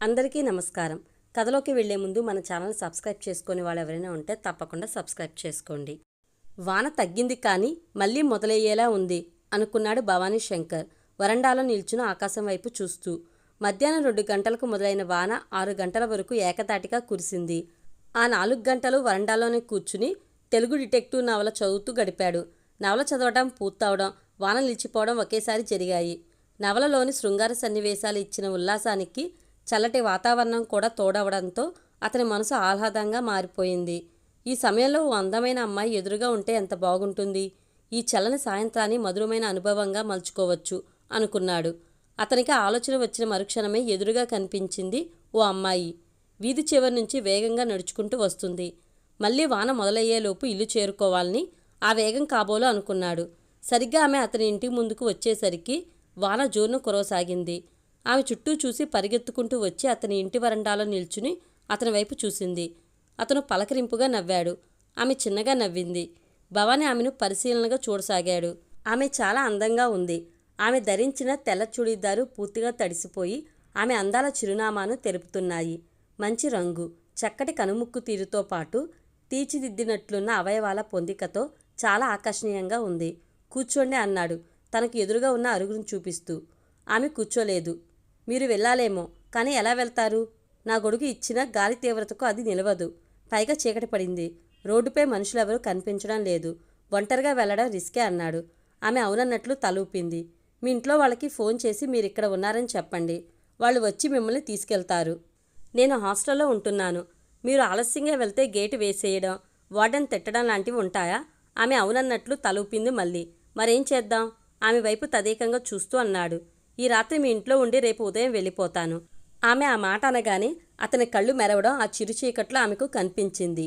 అందరికీ నమస్కారం. కథలోకి వెళ్ళే ముందు మన ఛానల్ సబ్స్క్రైబ్ చేసుకునే వాళ్ళు ఎవరైనా ఉంటే తప్పకుండా సబ్స్క్రైబ్ చేసుకోండి. వాన తగ్గింది కానీ మళ్ళీ మొదలయ్యేలా ఉంది అనుకున్నాడు భవానీ శంకర్. వరండాలో నిల్చుని ఆకాశం వైపు చూస్తూ. మధ్యాహ్నం రెండు గంటలకు మొదలైన వాన ఆరు గంటల వరకు ఏకతాటిగా కురిసింది. ఆ నాలుగు గంటలు వరండాలోనే కూర్చుని తెలుగు డిటెక్టివ్ నవల చదువుతూ గడిపాడు. నవల చదవడం పూర్తవడం వాన నిలిచిపోవడం ఒకేసారి జరిగాయి. నవలలోని శృంగార సన్నివేశాలు ఇచ్చిన ఉల్లాసానికి చల్లటి వాతావరణం కూడా తోడవడంతో అతని మనసు ఆహ్లాదంగా మారిపోయింది. ఈ సమయంలో ఓ అందమైన అమ్మాయి ఎదురుగా ఉంటే ఎంత బాగుంటుంది? ఈ చల్లని సాయంత్రాన్ని మధురమైన అనుభవంగా మలుచుకోవచ్చు అనుకున్నాడు. అతనికి ఆలోచన వచ్చిన మరుక్షణమే ఎదురుగా కనిపించింది ఓ అమ్మాయి. వీధి చివరి నుంచి వేగంగా నడుచుకుంటూ వస్తుంది. మళ్ళీ వాన మొదలయ్యేలోపు ఇల్లు చేరుకోవాలని ఆ వేగం కాబోలు అనుకున్నాడు. సరిగ్గా ఆమె అతని ఇంటి ముందుకు వచ్చేసరికి వాన జోరును కురవసాగింది. ఆమె చుట్టూ చూసి పరిగెత్తుకుంటూ వచ్చి అతని ఇంటి వరండాలో నిల్చుని అతని వైపు చూసింది. అతను పలకరింపుగా నవ్వాడు. ఆమె చిన్నగా నవ్వింది. భవాని ఆమెను పరిశీలనగా చూడసాగాడు. ఆమె చాలా అందంగా ఉంది. ఆమె ధరించిన తెల్ల చుడీదారు పూర్తిగా తడిసిపోయి ఆమె అందాల చిరునామాను తెలుపుతున్నాయి. మంచి రంగు చక్కటి కనుముక్కు తీరుతో పాటు తీర్చిదిద్దినట్లున్న అవయవాల పొందికతో చాలా ఆకర్షణీయంగా ఉంది. కూర్చోండి అన్నాడు. తనకు ఎదురుగా ఉన్న అరుగును చూపిస్తూ. ఆమె కూర్చోలేదు. మీరు వెళ్ళాలేమో కానీ ఎలా వెళ్తారు? నా గొడుగు ఇచ్చిన గాలి తీవ్రతకు అది నిలవదు. పైగా చీకటి పడింది. రోడ్డుపై మనుషులెవరూ కనిపించడం లేదు. ఒంటరిగా వెళ్ళడం రిస్కే అన్నాడు. ఆమె అవునన్నట్లు తలూపింది. మీ ఇంట్లో వాళ్ళకి ఫోన్ చేసి మీరు ఇక్కడ ఉన్నారని చెప్పండి. వాళ్ళు వచ్చి మిమ్మల్ని తీసుకెళ్తారు. నేను హాస్టల్లో ఉంటున్నాను. మీరు ఆలస్యంగా వెళ్తే గేటు వేసేయడం వార్డెన్ తిట్టడం లాంటివి ఉంటాయా? ఆమె అవునన్నట్లు తలూపింది మళ్ళీ. మరేం చేద్దాం? ఆమె వైపు తదేకంగా చూస్తూ అన్నాడు. ఈ రాత్రి మీ ఇంట్లో ఉండి రేపు ఉదయం వెళ్ళిపోతాను. ఆమె ఆ మాట అనగానే అతని కళ్ళు మెరవడం ఆ చిరు చీకట్లో ఆమెకు కనిపించింది.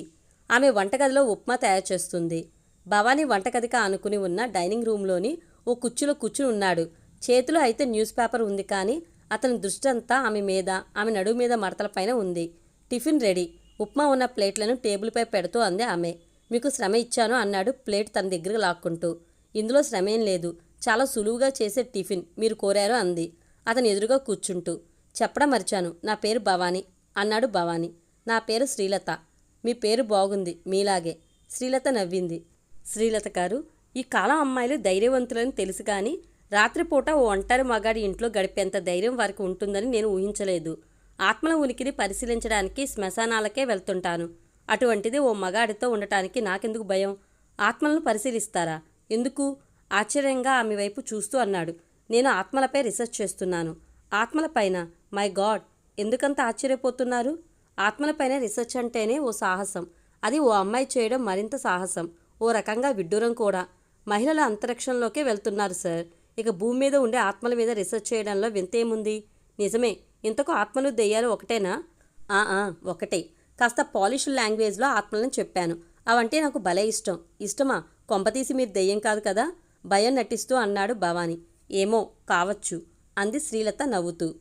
ఆమె వంటగదిలో ఉప్మా తయారు చేస్తుంది. భవానీ వంటగదిగా ఆనుకుని ఉన్న డైనింగ్ రూమ్లోని ఓ కుర్చీలో కూర్చుని ఉన్నాడు. చేతిలో అయితే న్యూస్ పేపర్ ఉంది కానీ అతని దృష్టి అంతా ఆమె మీద ఆమె నడుము మీద మడతలపైన ఉంది. Tiffin ready. ఉప్మా ఉన్న ప్లేట్లను టేబుల్పై పెడుతూ అంది ఆమె. మీకు శ్రమ ఇచ్చాను అన్నాడు ప్లేట్ తన దగ్గరకు లాక్కుంటూ. ఇందులో శ్రమేం లేదు. చాలా సులువుగా చేసే టిఫిన్ మీరు కోరారు అంది. అతని ఎదురుగా కూర్చుంటూ చెప్పడం మర్చాను. నా పేరు భవానీ అన్నాడు భవానీ. నా పేరు శ్రీలత. మీ పేరు బాగుంది మీలాగే. శ్రీలత నవ్వింది. శ్రీలత గారు ఈ కాలం అమ్మాయిలు ధైర్యవంతులని తెలుసు కానీ రాత్రిపూట ఓ ఒంటరి మగాడి ఇంట్లో గడిపేంత ధైర్యం వారికి ఉంటుందని నేను ఊహించలేదు. ఆత్మల ఉనికిని పరిశీలించడానికి శ్మశానాలకే వెళ్తుంటాను. అటువంటిది ఓ మగాడితో ఉండటానికి నాకెందుకు భయం? ఆత్మలను పరిశీలిస్తారా? ఎందుకు? ఆశ్చర్యంగా ఆమె వైపు చూస్తూ అన్నాడు. నేను ఆత్మలపై రీసెర్చ్ చేస్తున్నాను. ఆత్మలపైన? My god! ఎందుకంత ఆశ్చర్యపోతున్నారు? ఆత్మలపైన రీసెర్చ్ అంటేనే ఓ సాహసం. అది ఓ అమ్మాయి చేయడం మరింత సాహసం. ఓ రకంగా విడ్డూరం కూడా. మహిళలు అంతరిక్షంలోకే వెళ్తున్నారు సార్. ఇక భూమి మీద ఉండే ఆత్మల మీద రీసెర్చ్ చేయడంలో వింతేముంది? నిజమే. ఇంతకు ఆత్మలు దెయ్యాలు ఒకటేనా? ఆ ఆ, ఒకటే. కాస్త పాలిష్ లాంగ్వేజ్లో ఆత్మలను చెప్పాను. అవంటే నాకు భలే ఇష్టం. ఇష్టమా? కొంపతీసి మీరు దెయ్యం కాదు కదా? భయం నటిస్తూ అన్నాడు భవాని. ఏమో కావచ్చు అంది శ్రీలత నవ్వుతూ.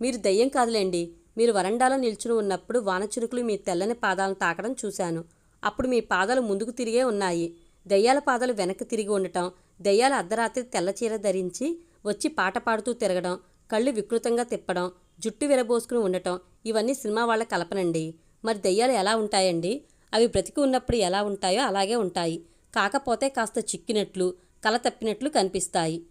మీరు దెయ్యం కాదులేండి. మీరు వరండాలో నిల్చుని ఉన్నప్పుడు వానచురుకులు మీ తెల్లని పాదాలను తాకడం చూశాను. అప్పుడు మీ పాదాలు ముందుకు తిరిగే ఉన్నాయి. దెయ్యాల పాదాలు వెనక్కి తిరిగి ఉండటం దెయ్యాల అర్ధరాత్రి తెల్లచీర ధరించి వచ్చి పాట పాడుతూ తిరగడం కళ్ళు వికృతంగా తిప్పడం జుట్టు విరబోసుకుని ఉండటం ఇవన్నీ సినిమా వాళ్ళ కల్పనండి. మరి దెయ్యాలు ఎలా ఉంటాయండి? అవి బ్రతికి ఉన్నప్పుడు ఎలా ఉంటాయో అలాగే ఉంటాయి. కాకపోతే కాస్త చిక్కినట్లు కల తప్పినట్లు కనిపిస్తాయి.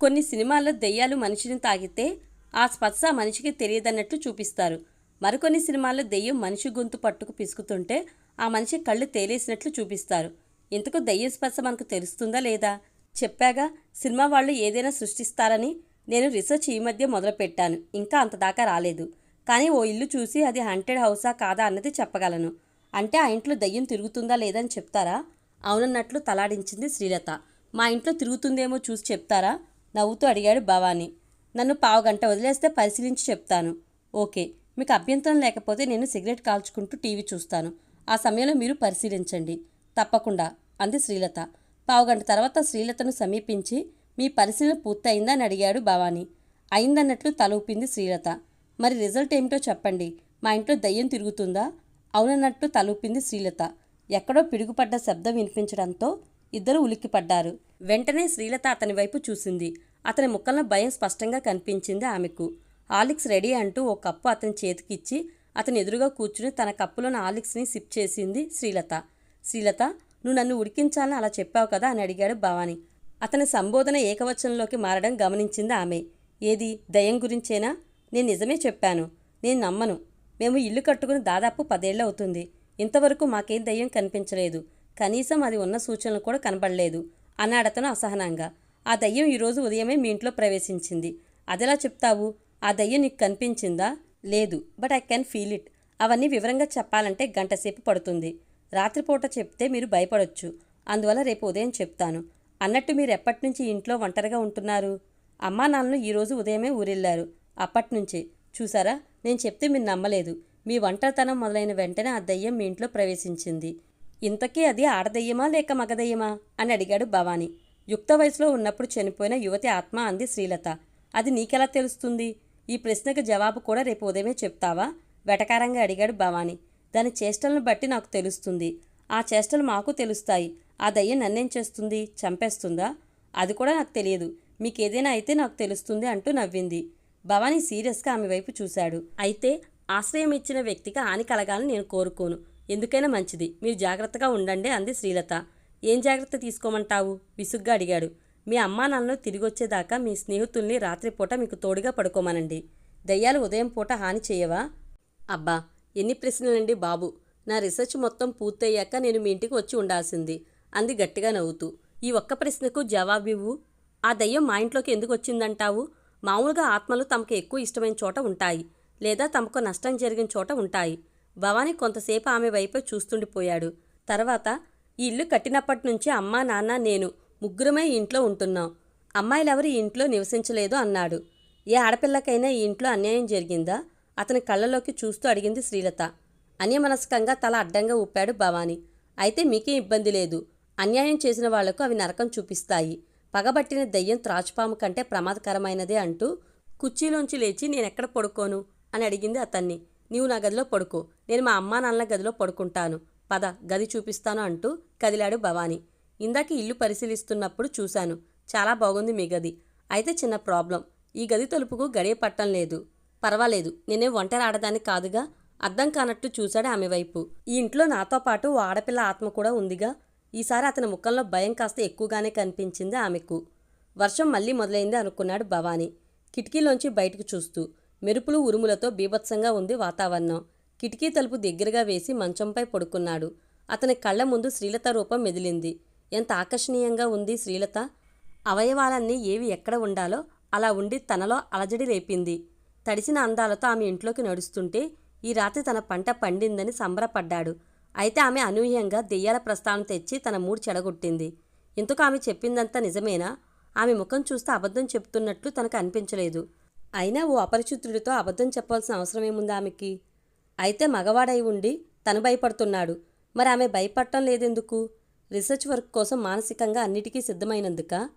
కొన్ని సినిమాల్లో దెయ్యాలు మనిషిని తాగితే ఆ స్పర్శ మనిషికి తెలియదన్నట్లు చూపిస్తారు. మరికొన్ని సినిమాల్లో దెయ్యం మనిషి గొంతు పట్టుకు పిసుకుతుంటే ఆ మనిషి కళ్ళు తేలేసినట్లు చూపిస్తారు. ఇంతకు దెయ్యం స్పర్శ మనకు తెలుస్తుందా లేదా? చెప్పాగా సినిమా వాళ్ళు ఏదైనా సృష్టిస్తారని నేను రీసెర్చ్ ఈ మధ్య మొదలుపెట్టాను. ఇంకా అంత దాకా రాలేదు. కానీ ఓ ఇల్లు చూసి అది హంటెడ్ హౌసా కాదా అన్నది చెప్పగలను. అంటే ఆ ఇంట్లో దయ్యం తిరుగుతుందా లేదా అని చెప్తారా? అవునన్నట్లు తలాడించింది శ్రీలత. మా ఇంట్లో తిరుగుతుందేమో చూసి చెప్తారా? నవ్వుతూ అడిగాడు భవానీ. నన్ను పావుగంట వదిలేస్తే పరిశీలించి చెప్తాను. ఓకే మీకు అభ్యంతరం లేకపోతే నేను సిగరెట్ కాల్చుకుంటూ టీవీ చూస్తాను. ఆ సమయంలో మీరు పరిశీలించండి. తప్పకుండా అంది శ్రీలత. పావుగంట తర్వాత శ్రీలతను సమీపించి మీ పరిశీలన పూర్తయిందా అని అడిగాడు భవానీ. అయిందన్నట్లు తల ఊపింది శ్రీలత. మరి రిజల్ట్ ఏమిటో చెప్పండి. మా ఇంట్లో దయ్యం తిరుగుతుందా? అవునన్నట్లు తలూపింది శ్రీలత. ఎక్కడో పిడుగుపడ్డ శబ్దం వినిపించడంతో ఇద్దరు ఉలిక్కిపడ్డారు. వెంటనే శ్రీలత అతని వైపు చూసింది. అతని ముఖంలో భయం స్పష్టంగా కనిపించింది ఆమెకు. ఆలిక్స్ రెడీ అంటూ ఓ కప్పు అతని చేతికిచ్చి అతని ఎదురుగా కూర్చుని తన కప్పులోని ఆలిక్స్ని సిప్ చేసింది శ్రీలత. శ్రీలత నువ్వు నన్ను ఉడికించాలని అలా చెప్పావు కదా అని అడిగాడు భవాని. అతని సంబోధన ఏకవచనంలోకి మారడం గమనించింది ఆమె. ఏది దయం గురించేనా? నేను నిజమే చెప్పాను. నేను నమ్మను. మేము ఇల్లు కట్టుకుని దాదాపు పదేళ్ళు అవుతుంది ఇంతవరకు మాకేం దయ్యం కనిపించలేదు. కనీసం అది ఉన్న సూచనలు కూడా కనబడలేదు అన్నాడతను అసహనంగా. ఆ దయ్యం ఈరోజు ఉదయమే మీ ఇంట్లో ప్రవేశించింది. అదెలా చెప్తావు? ఆ దయ్యం నీకు కనిపించిందా? లేదు but I can feel it. అవన్నీ వివరంగా చెప్పాలంటే గంటసేపు పడుతుంది. రాత్రిపూట చెప్తే మీరు భయపడొచ్చు. అందువల్ల రేపు ఉదయం చెప్తాను. అన్నట్టు మీరు ఎప్పటి నుంచి ఇంట్లో ఒంటరిగా ఉంటున్నారు? అమ్మా నాన్నలు ఈరోజు ఉదయమే ఊరెళ్ళారు. అప్పటి నుంచే చూసారా? నేను చెప్తే మీరు నమ్మలేదు. మీ ఒంటరితనం మొదలైన వెంటనే ఆ దయ్యం మీ ఇంట్లో ప్రవేశించింది. ఇంతకీ అది ఆడదయ్యమా లేక మగదయ్యమా? అని అడిగాడు భవానీ. యుక్త వయసులో ఉన్నప్పుడు చనిపోయిన యువతి ఆత్మ అంది శ్రీలత. అది నీకెలా తెలుస్తుంది? ఈ ప్రశ్నకు జవాబు కూడా రేపు ఉదయమే చెప్తావా? వెటకారంగా అడిగాడు భవానీ. దాని చేష్టలను బట్టి నాకు తెలుస్తుంది. ఆ చేష్టలు మాకు తెలుస్తాయి. ఆ దయ్యం నన్నేం చేస్తుంది? చంపేస్తుందా? అది కూడా నాకు తెలియదు. మీకేదైనా అయితే నాకు తెలుస్తుంది అంటూ నవ్వింది. భవానీ సీరియస్గా ఆమె వైపు చూశాడు. అయితే ఆశ్రయం ఇచ్చిన వ్యక్తికి హాని కలగాలని నేను కోరుకోను. ఎందుకైనా మంచిది. మీరు జాగ్రత్తగా ఉండండి అంది శ్రీలత. ఏం జాగ్రత్త తీసుకోమంటావు? విసుగ్గా అడిగాడు. మీ అమ్మా నాన్నలు తిరిగి వచ్చేదాకా మీ స్నేహితుల్ని రాత్రిపూట మీకు తోడుగా పడుకోమనండి. దయ్యాలు ఉదయం పూట హాని చేయవా? అబ్బా ఎన్ని ప్రశ్నలండి బాబు. నా రీసెర్చ్ మొత్తం పూర్తయ్యాక నేను మీ ఇంటికి వచ్చి ఉండాల్సింది అంది గట్టిగా నవ్వుతూ. ఈ ఒక్క ప్రశ్నకు జవాబివ్వు ఆ దయ్యం మా ఇంట్లోకి ఎందుకు వచ్చిందంటావు? మామూలుగా ఆత్మలు తమకు ఎక్కువ ఇష్టమైన చోట ఉంటాయి లేదా తమకు నష్టం జరిగిన చోట ఉంటాయి. భవానీ కొంతసేపు ఆమె వైపే చూస్తుండిపోయాడు. తర్వాత ఈ ఇల్లు కట్టినప్పటి నుంచి అమ్మా నాన్న నేను ముగ్గురమే ఇంట్లో ఉంటున్నాం. అమ్మాయిలెవరు ఈ ఇంట్లో నివసించలేదు అన్నాడు. ఏ ఆడపిల్లకైనా ఈ ఇంట్లో అన్యాయం జరిగిందా? అతని కళ్ళలోకి చూస్తూ అడిగింది శ్రీలత. అన్యమనస్కంగా తల అడ్డంగా ఊపాడు భవానీ. అయితే మీకే ఇబ్బంది లేదు. అన్యాయం చేసిన వాళ్ళకు అవి నరకం చూపిస్తాయి. పగబట్టిన దయ్యం త్రాచుపాము కంటే ప్రమాదకరమైనదే అంటూ కుర్చీలోంచి లేచి నేనెక్కడ పడుకోను? అని అడిగింది అతన్ని. నీవు నా గదిలో పడుకో. నేను మా అమ్మా నాన్నల గదిలో పడుకుంటాను. పద గది చూపిస్తాను అంటూ కదిలాడు భవానీ. ఇందాక ఇల్లు పరిశీలిస్తున్నప్పుడు చూశాను. చాలా బాగుంది మీ గది. అయితే చిన్న ప్రాబ్లం. ఈ గది తలుపుకు గడియ పట్టం లేదు. పర్వాలేదు నేనే ఒంటరి ఆడదాన్ని కాదుగా. అర్థం కానట్టు చూశాడు ఆమె వైపు. ఈ ఇంట్లో నాతో పాటు ఓ ఆడపిల్ల ఆత్మ కూడా ఉందిగా. ఈసారి అతని ముఖంలో భయం కాస్త ఎక్కువగానే కనిపించింది ఆమెకు. వర్షం మళ్ళీ మొదలైంది అనుకున్నాడు భవానీ. కిటికీలోంచి బయటకు చూస్తూ మెరుపులు ఉరుములతో బీభత్సంగా ఉంది వాతావరణం. కిటికీ తలుపు దగ్గరగా వేసి మంచంపై పడుకున్నాడు. అతని కళ్ళ ముందు శ్రీలత రూపం మెదిలింది. ఎంత ఆకర్షణీయంగా ఉంది శ్రీలత! అవయవాలన్నీ ఏవి ఎక్కడ ఉండాలో అలా ఉండి తనలో అలజడి రేపింది. తడిసిన అందాలతో ఆమె ఇంట్లోకి నడుస్తుంటే ఈ రాత్రి తన పంట పండిందని సంబరపడ్డాడు. అయితే ఆమె అనూహ్యంగా దెయ్యాల ప్రస్తావన తెచ్చి తన మూడు చెడగొట్టింది. ఇంతకు ఆమె చెప్పిందంతా నిజమేనా? ఆమె ముఖం చూస్తే అబద్ధం చెప్తున్నట్లు తనకు అనిపించలేదు. అయినా ఓ అపరిచితుడితో అబద్ధం చెప్పాల్సిన అవసరం ఏముంది ఆమెకి? అయితే మగవాడై ఉండి తను భయపడుతున్నాడు. మరి ఆమె భయపడటం లేదెందుకు? రీసెర్చ్ వర్క్ కోసం మానసికంగా అన్నిటికీ సిద్ధమైనందుక?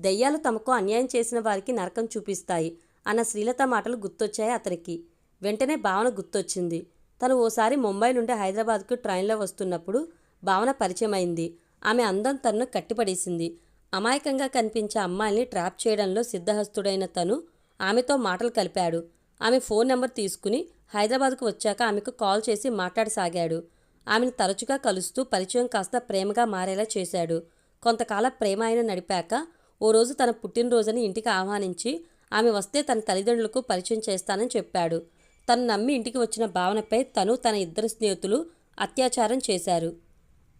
దయ్యాలు తమకు అన్యాయం చేసిన వారికి నరకం చూపిస్తాయి అన్న శ్రీలత మాటలు గుర్తొచ్చాయి అతనికి. వెంటనే భావన గుర్తొచ్చింది. తను ఓసారి ముంబై నుండి హైదరాబాద్కు ట్రైన్లో వస్తున్నప్పుడు భావన పరిచయమైంది. ఆమె అందం తనను కట్టిపడేసింది. అమాయకంగా కనిపించే అమ్మాయిల్ని ట్రాప్ చేయడంలో సిద్ధహస్తుడైన తను ఆమెతో మాటలు కలిపాడు. ఆమె ఫోన్ నెంబర్ తీసుకుని హైదరాబాద్కు వచ్చాక ఆమెకు కాల్ చేసి మాట్లాడసాగాడు. ఆమెను తరచుగా కలుస్తూ పరిచయం కాస్త ప్రేమగా మారేలా చేశాడు. కొంతకాలం ప్రేమ ఆయన నడిపాక ఓ రోజు తన పుట్టినరోజుని ఇంటికి ఆహ్వానించి ఆమె వస్తే తన తల్లిదండ్రులకు పరిచయం చేస్తానని చెప్పాడు. తను నమ్మి ఇంటికి వచ్చిన భావనపై తను తన ఇద్దరు స్నేహితులు అత్యాచారం చేశారు.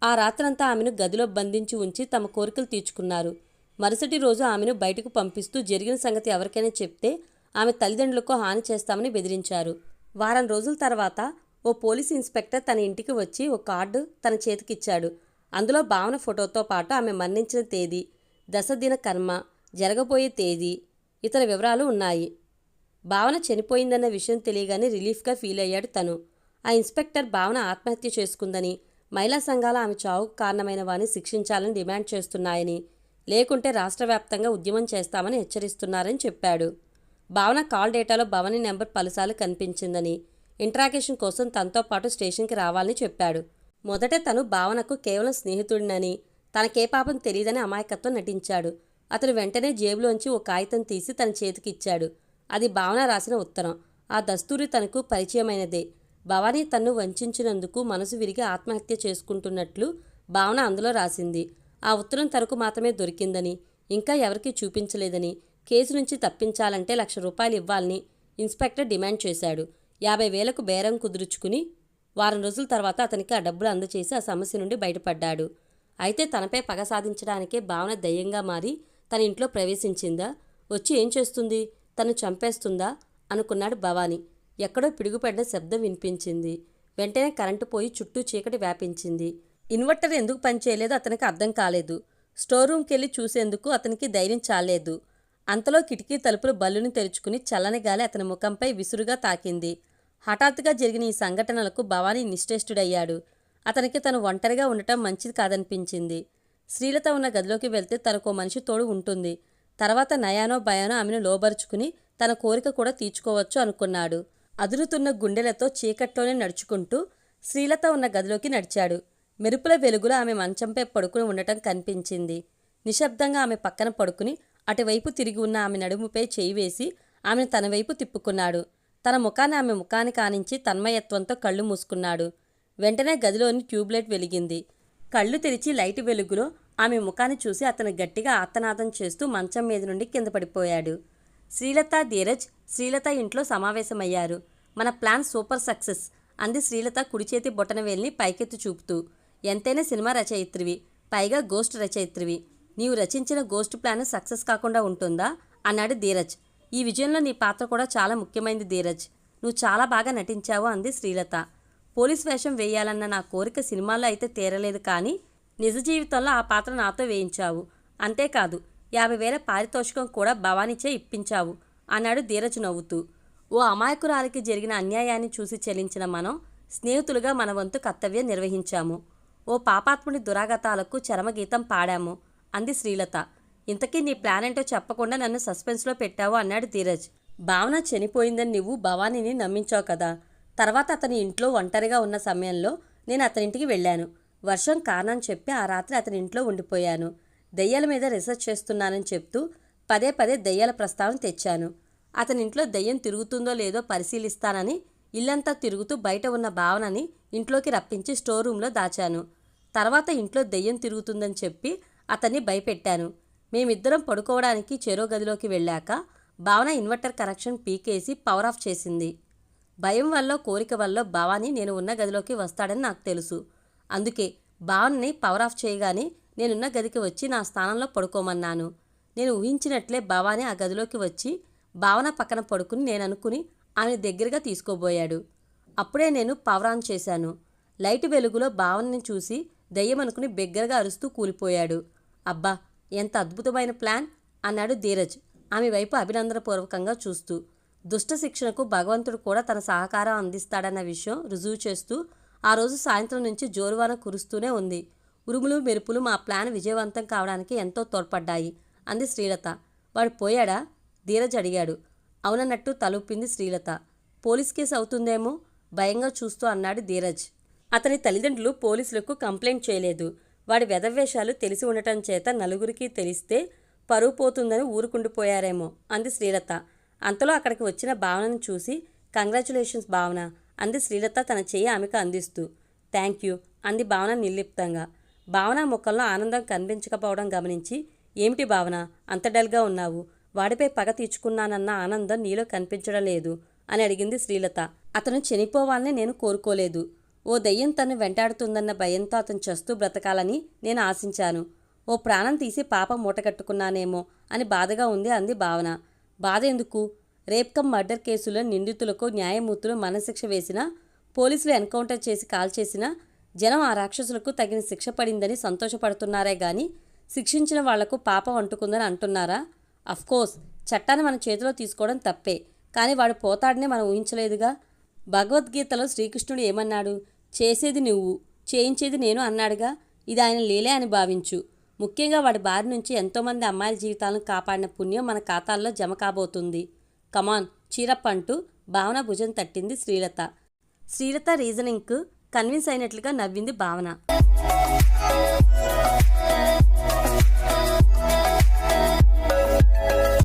ఆ రాత్రంతా ఆమెను గదిలో బంధించి ఉంచి తమ కోరికలు తీర్చుకున్నారు. మరుసటి రోజు ఆమెను బయటకు పంపిస్తూ జరిగిన సంగతి ఎవరికైనా చెప్తే ఆమె తల్లిదండ్రులకు హాని చేస్తామని బెదిరించారు. వారం రోజుల తర్వాత ఓ పోలీస్ ఇన్స్పెక్టర్ తన ఇంటికి వచ్చి ఓ కార్డు తన చేతికిచ్చాడు. అందులో భావన ఫోటోతో పాటు ఆమె మరణించిన తేదీ దశదిన కర్మ జరగబోయే తేదీ ఇతర వివరాలు ఉన్నాయి. భావన చనిపోయిందన్న విషయం తెలియగానే రిలీఫ్గా ఫీల్ అయ్యాడు తను. ఆ ఇన్స్పెక్టర్ భావన ఆత్మహత్య చేసుకుందని మహిళా సంఘాలు ఆమె చావుకు కారణమైన వారిని శిక్షించాలని డిమాండ్ చేస్తున్నాయని లేకుంటే రాష్ట్ర వ్యాప్తంగా ఉద్యమం చేస్తామని హెచ్చరిస్తున్నారని చెప్పాడు. భావన కాల్ డేటాలో భవని నెంబర్ పలుసార్లు కనిపించిందని ఇంట్రాగేషన్ కోసం తనతో పాటు స్టేషన్కి రావాలని చెప్పాడు. మొదట తను భావనకు కేవలం స్నేహితుడినని తనకే పాపం తెలియదని అమాయకత్వం నటించాడు. అతను వెంటనే జేబులోంచి ఓ కాగితం తీసి తన చేతికిచ్చాడు అది భావన రాసిన ఉత్తరం. ఆ దస్తూరి తనకు పరిచయమైనదే. భవానీ తన్ను వంచినందుకు మనసు విరిగి ఆత్మహత్య చేసుకుంటున్నట్లు భావన అందులో రాసింది. ఆ ఉత్తరం తనకు మాత్రమే దొరికిందని ఇంకా ఎవరికీ చూపించలేదని కేసు నుంచి తప్పించాలంటే లక్ష రూపాయలు ఇవ్వాలని ఇన్స్పెక్టర్ డిమాండ్ చేశాడు. యాభై వేలకు బేరం కుదుర్చుకుని వారం రోజుల తర్వాత అతనికి ఆ డబ్బులు అందచేసి ఆ సమస్య నుండి బయటపడ్డాడు. అయితే తనపై పగ సాధించడానికే భావన దయ్యంగా మారి తన ఇంట్లో ప్రవేశించిందా? వచ్చి ఏం చేస్తుంది? తను చంపేస్తుందా? అనుకున్నాడు భవానీ. ఎక్కడో పిడుగుపడిన శబ్దం వినిపించింది. వెంటనే కరెంటు పోయి చుట్టూ చీకటి వ్యాపించింది. ఇన్వర్టర్ ఎందుకు పనిచేయలేదో అతనికి అర్థం కాలేదు. స్టోర్ రూమ్కి వెళ్ళి చూసేందుకు అతనికి ధైర్యం చాలేదు. అంతలో కిటికీ తలుపులు బల్లుని తెరుచుకుని చల్లని గాలి అతని ముఖంపై విసురుగా తాకింది. హఠాత్తుగా జరిగిన ఈ సంఘటనలకు భవానీ నిశ్చేష్టుడయ్యాడు. అతనికి తను ఒంటరిగా ఉండటం మంచిది కాదనిపించింది. శ్రీలత ఉన్న గదిలోకి వెళ్తే తనకో మనిషి తోడు ఉంటుంది. తర్వాత నయానో భయానో ఆమెను లోబరుచుకుని తన కోరిక కూడా తీర్చుకోవచ్చు అనుకున్నాడు. అదురుతున్న గుండెలతో చీకట్లోనే నడుచుకుంటూ శ్రీలత ఉన్న గదిలోకి నడిచాడు. మెరుపుల వెలుగులో ఆమె మంచంపై పడుకుని ఉండటం కనిపించింది. నిశ్శబ్దంగా ఆమె పక్కన పడుకుని అటువైపు తిరిగి ఉన్న ఆమె నడుముపై చేయి వేసి ఆమెను తన వైపు తిప్పుకున్నాడు. తన ముఖాన్ని ఆమె ముఖాన్ని కానించి తన్మయత్వంతో కళ్ళు మూసుకున్నాడు. వెంటనే గదిలోని ట్యూబ్లైట్ వెలిగింది. కళ్ళు తెరిచి లైట్ వెలుగులో ఆమె ముఖాన్ని చూసి అతను గట్టిగా ఆత్తనాదం చేస్తూ మంచం మీద నుండి కింద పడిపోయాడు. శ్రీలత ధీరజ్ శ్రీలత ఇంట్లో సమావేశమయ్యారు. మన ప్లాన్ సూపర్ సక్సెస్ అంది శ్రీలత కుడిచేతి బొటన బొటనవేలిని పైకెత్తి చూపుతూ. ఎంతైనా సినిమా రచయిత్రివి. పైగా గోస్ట్ రచయిత్రివి. నీవు రచించిన గోస్ట్ ప్లాన్ సక్సెస్ కాకుండా ఉంటుందా? అన్నాడు ధీరజ్. ఈ విజయంలో నీ పాత్ర కూడా చాలా ముఖ్యమైనది ధీరజ్. నువ్వు చాలా బాగా నటించావు అంది శ్రీలత. పోలీస్ వేషం వేయాలన్న నా కోరిక సినిమాల్లో అయితే తీరలేదు కానీ నిజ జీవితంలో ఆ పాత్ర నాతో వేయించావు. అంతేకాదు యాభై వేల పారితోషికం కూడా భవానీచే ఇప్పించావు అన్నాడు ధీరజ్ నవ్వుతూ. ఓ అమాయకురాలికి జరిగిన అన్యాయాన్ని చూసి చెలించిన మనం స్నేహితులుగా మన వంతు కర్తవ్యం నిర్వహించాము. ఓ పాపాత్ముడి దురాగతాలకు చరమగీతం పాడాము అంది శ్రీలత. ఇంతకీ నీ ప్లాన్ ఏంటో చెప్పకుండా నన్ను సస్పెన్స్లో పెట్టావు అన్నాడు ధీరజ్. భావన చనిపోయిందని నువ్వు భవానీని నమ్మించావు కదా. తర్వాత అతని ఇంట్లో ఒంటరిగా ఉన్న సమయంలో నేను అతనింటికి వెళ్ళాను. వర్షం కారణం చెప్పి ఆ రాత్రి అతని ఇంట్లో ఉండిపోయాను. దెయ్యాల మీద రీసెర్చ్ చేస్తున్నానని చెప్తూ పదే పదే దెయ్యాల ప్రస్తావన తెచ్చాను. అతని ఇంట్లో దెయ్యం తిరుగుతుందో లేదో పరిశీలిస్తానని ఇల్లంతా తిరుగుతూ బయట ఉన్న భావనని ఇంట్లోకి రప్పించి స్టోర్ రూమ్లో దాచాను. తర్వాత ఇంట్లో దెయ్యం తిరుగుతుందని చెప్పి అతన్ని భయపెట్టాను. మేమిద్దరం పడుకోవడానికి చెరో గదిలోకి వెళ్ళాక భావన ఇన్వర్టర్ కనెక్షన్ పీకేసి పవర్ ఆఫ్ చేసింది. భయం వల్ల కోరిక వల్ల భావాని నేను ఉన్న గదిలోకి వస్తాడని నాకు తెలుసు. అందుకే భావనని పవర్ ఆఫ్ చేయగానే నేనున్న గదికి వచ్చి నా స్థానంలో పడుకోమన్నాను. నేను ఊహించినట్లే భవాని ఆ గదిలోకి వచ్చి భావన పక్కన పడుకుని నేను అనుకుని ఆమె దగ్గరగా తీసుకోబోయాడు. అప్పుడే నేను పవర్ ఆన్ చేశాను. లైట్ వెలుగులో భావనని చూసి దయ్యమనుకుని బిగ్గరగా అరుస్తూ కూలిపోయాడు. అబ్బా ఎంత అద్భుతమైన ప్లాన్! అన్నాడు ధీరజ్ ఆమె వైపు అభినందనపూర్వకంగా చూస్తూ. దుష్ట శిక్షణకు భగవంతుడు కూడా తన సహకారం అందిస్తాడన్న విషయం రుజువు చేస్తూ ఆ రోజు సాయంత్రం నుంచి జోరువాన కురుస్తూనే ఉంది. ఉరుములు మెరుపులు మా ప్లాన్ విజయవంతం కావడానికి ఎంతో తోడ్పడ్డాయి అంది శ్రీలత. వాడు పోయాడా? ధీరజ్ అడిగాడు. అవునన్నట్టు తలుపింది శ్రీలత. పోలీస్ కేసు అవుతుందేమో? భయంగా చూస్తూ అన్నాడు ధీరజ్. అతని తల్లిదండ్రులు పోలీసులకు కంప్లైంట్ చేయలేదు. వాడి వెధవేషాలు తెలిసి ఉండటం చేత నలుగురికి తెలిస్తే పరువు పోతుందని ఊరుకుండిపోయారేమో అంది శ్రీలత. అంతలో అక్కడికి వచ్చిన భావనను చూసి కంగ్రాచులేషన్స్ భావన అంది శ్రీలత తన చెయ్యి ఆమెకు అందిస్తూ. థ్యాంక్ యూ అంది భావన నిర్లిప్తంగా. భావన ముఖంలో ఆనందం కనిపించకపోవడం గమనించి ఏమిటి భావన అంత డల్గా ఉన్నావు వాడిపై పగ తీర్చుకున్నానన్న ఆనందం నీలో కనిపించడం లేదు అని అడిగింది శ్రీలత. అతను చనిపోవాలని నేను కోరుకోలేదు ఓ దయ్యం తను వెంటాడుతుందన్న భయంతో అతను చస్తూ బ్రతకాలని నేను ఆశించాను. ఓ ప్రాణం తీసి పాప మూటగట్టుకున్నానేమో అని బాధగా ఉంది అంది భావన. బాధ ఎందుకు? రేప్ కమ్ మర్డర్ కేసులో నిందితులకు న్యాయమూర్తులు మనశిక్ష వేసినా పోలీసులు ఎన్కౌంటర్ చేసి కాల్ చేసినా జనం ఆ రాక్షసులకు తగిన శిక్ష పడిందని సంతోషపడుతున్నారే గాని శిక్షించిన వాళ్ళకు పాపం అంటుకుందని అంటున్నారా? అఫ్కోర్స్ చట్టాన్ని మన చేతిలో తీసుకోవడం తప్పే. కానీ వాడు పోతాడనే మనం ఊహించలేదుగా? భగవద్గీతలో శ్రీకృష్ణుడు ఏమన్నాడు? చేసేది నువ్వు చేయించేది నేను అన్నాడుగా. ఇది ఆయన లీలే అని భావించు. ముఖ్యంగా వాడి బారి నుంచి ఎంతోమంది అమ్మాయిల జీవితాలను కాపాడిన పుణ్యం మన ఖాతాల్లో జమ కాబోతుంది. కమాన్ చీరప్ప అంటూ భావన భుజం తట్టింది శ్రీలత. శ్రీలత రీజనింగ్కు కన్విన్స్ అయినట్లుగా నవ్వింది భావన.